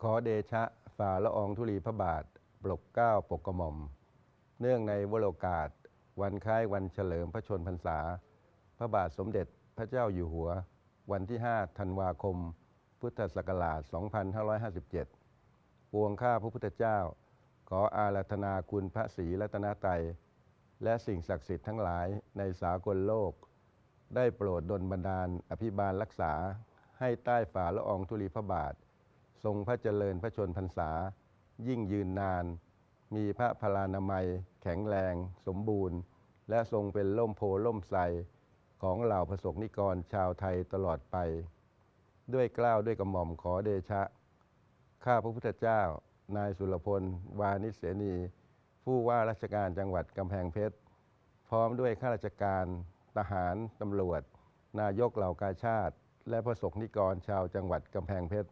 ขอเดชะฝ่าละอองธุลีพระบาทปลกเกล้าปกกระหม่อม เนื่องในวโรกาส วันคล้ายวันเฉลิมพระชนพรรษา พระบาทสมเด็จพระเจ้าอยู่หัว วันที่ 5 ธันวาคม พุทธศักราช 2557 ปวงข้าพระพุทธเจ้า ขออาราธนาคุณพระศรีรัตนตรัยและสิ่งศักดิ์สิทธิ์ทั้งหลายในสากลโลก ได้โปรดดลบันดาลอภิบาลรักษาให้ใต้ฝ่าละอองธุลีพระบาท ทรงพระเจริญพระชนพรรษา ยิ่งยืนนาน มีพระพลานามัย แข็งแรง สมบูรณ์ และทรงเป็นล่มโพล่มไทรของเหล่าประสบนิกรชาวไทยตลอดไป ด้วยกล้าวด้วยกระหม่อมขอเดชะ ข้าพระพุทธเจ้า นายสุรพล วานิเสนี ผู้ว่าราชการจังหวัดกำแพงเพชร พร้อมด้วยข้าราชการ ทหาร ตำรวจ นายกเหล่ากาชาติ และประสบนิกรชาวจังหวัดกำแพงเพชร